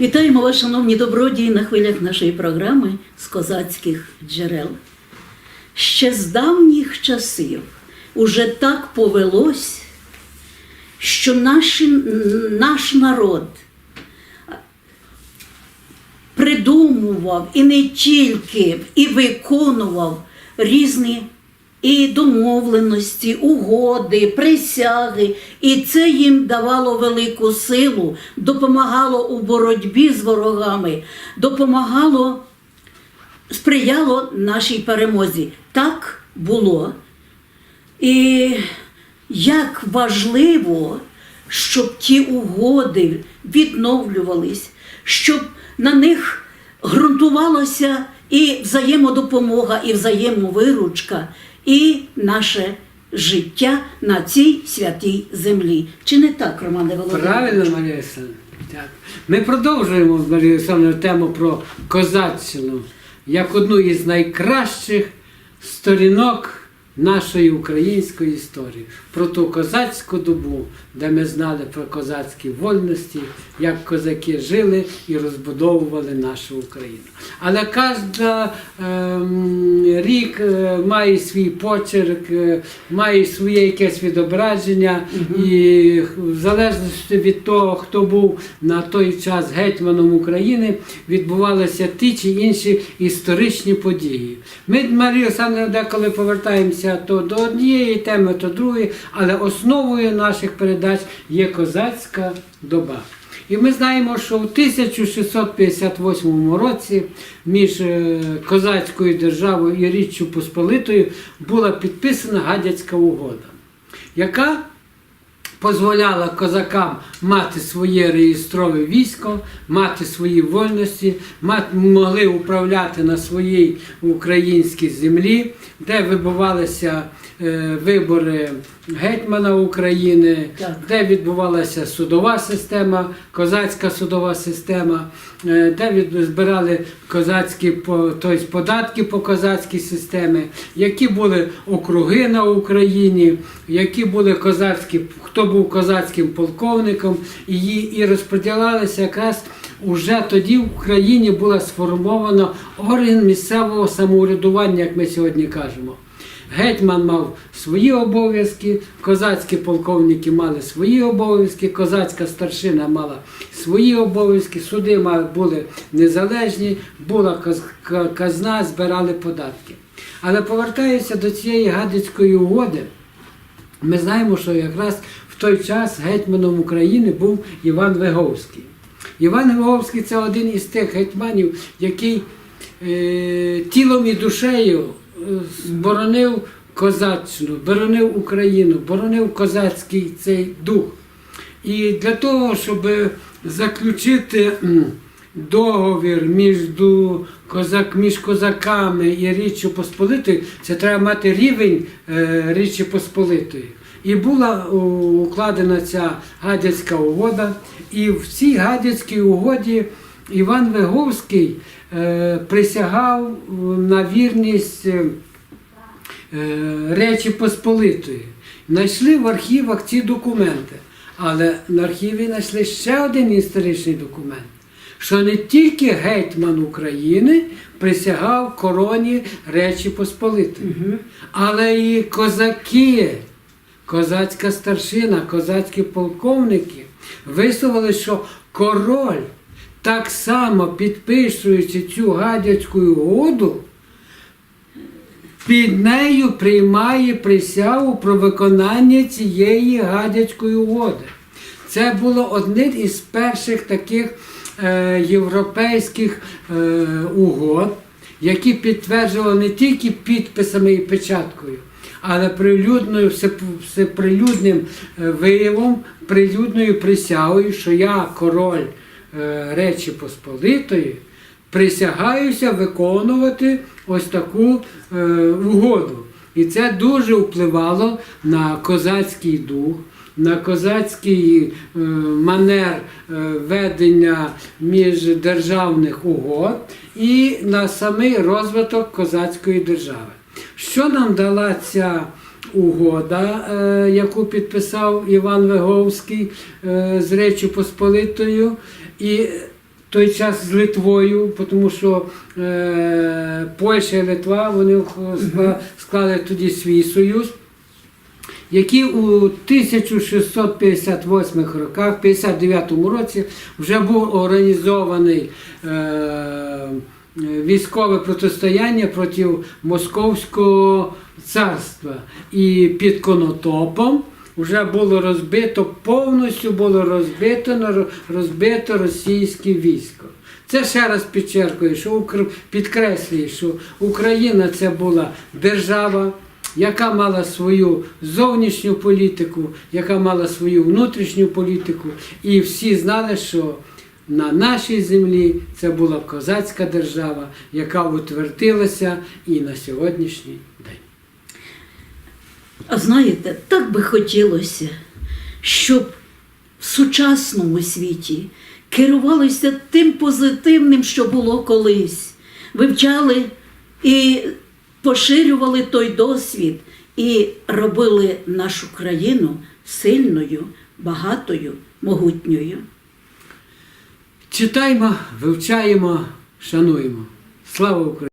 Вітаємо вас, шановні добродії, на хвилях нашої програми з козацьких джерел. Ще з давніх часів уже так повелось, що наші, наш народ придумував і не тільки, і виконував різні і домовленості, угоди, присяги. І це їм давало велику силу, допомагало у боротьбі з ворогами, допомагало, сприяло нашій перемозі. Так було. І як важливо, щоб ті угоди відновлювались, щоб на них ґрунтувалося і взаємодопомога, і взаємовиручка, і наше життя на цій святій землі. Чи не так, Романе Володимирович? Правильно, Марія Олександровна. Ми продовжуємо з Марією тему про козаччину як одну із найкращих сторінок нашої української історії, про ту козацьку добу, де ми знали про козацькі вольності, як козаки жили і розбудовували нашу Україну. Але кожен рік е, має свій почерк, е, має своє якесь відображення, і в залежності від того, хто був на той час гетьманом України, відбувалися ті чи інші історичні події. Ми, Марія Олександровна, деколи повертаємося то до однієї теми, то другої, але основою наших передач є козацька доба. І ми знаємо, що в 1658 році між е, козацькою державою і Річчю Посполитою була підписана Гадяцька угода, яка дозволяла козакам мати своє реєстрове військо, мати свої вольності, мати, могли управляти на своїй українській землі, де вибувалися е, вибори гетьмана України, Так. де відбувалася судова система, козацька судова система, е, де збирали козацькі тобто податки по козацькій системі, які були округи на Україні, які були козацькі, хто був козацьким полковником, і, і розподілялися якраз уже тоді в Україні була сформована орган місцевого самоврядування, як ми сьогодні кажемо. Гетьман мав свої обов'язки, козацькі полковники мали свої обов'язки, козацька старшина мала свої обов'язки, суди були незалежні, була казна, збирали податки. Але повертаюся до цієї Гадицької угоди, ми знаємо, що якраз в той час гетьманом України був Іван Виговський. Іван Виговський це один із тих гетьманів, який е, тілом і душею боронив козаччину, боронив Україну, боронив козацький цей дух. І для того, щоб заключити договір між, козак, між козаками і Річчю Посполитою, це треба мати рівень е, Річчі Посполитої. І була укладена ця гадяцька угода, і в цій гадяцькій угоді Іван Виговський е, присягав на вірність. е, е, Речі Посполитої. Знайшли в архівах ці документи, але на архіві знайшли ще один історичний документ, що не тільки гетьман України присягав короні Речі Посполитої, але і козаки, козацька старшина, козацькі полковники висловили, що король, так само підписуючи цю гадяцьку угоду, під нею приймає присягу про виконання цієї гадяцької угоди. Це було одним із перших таких е, європейських е, угод, які підтверджували не тільки підписами і печаткою, але прилюдною, всеп- всеприлюдним е, виявом, прилюдною присягою, що я король Речі Посполитої присягаюся виконувати ось таку е, угоду. І це дуже впливало на козацький дух, на козацький е, манер е, ведення міждержавних угод і на самий розвиток козацької держави. Що нам дала ця угода, е, яку підписав Іван Виговський е, з Речі Посполитою? І той час з Литвою, тому що е, Польща і Литва вони склали тоді свій союз, який у 1658 роках, 59 році, вже був організований військове протистояння проти Московського царства. І під Конотопом вже було розбито, повністю було розбито, розбито російське військо. Це ще раз підчеркує, що Укр- підкреслює, що Україна це була держава, яка мала свою зовнішню політику, яка мала свою внутрішню політику, і всі знали, що на нашій землі це була козацька держава, яка утвердилася і на сьогоднішній день. А знаєте, так би хотілося, щоб в сучасному світі керувалися тим позитивним, що було колись, вивчали і поширювали той досвід і робили нашу країну сильною, багатою, могутньою. Читаємо, вивчаємо, шануємо. Слава Україні!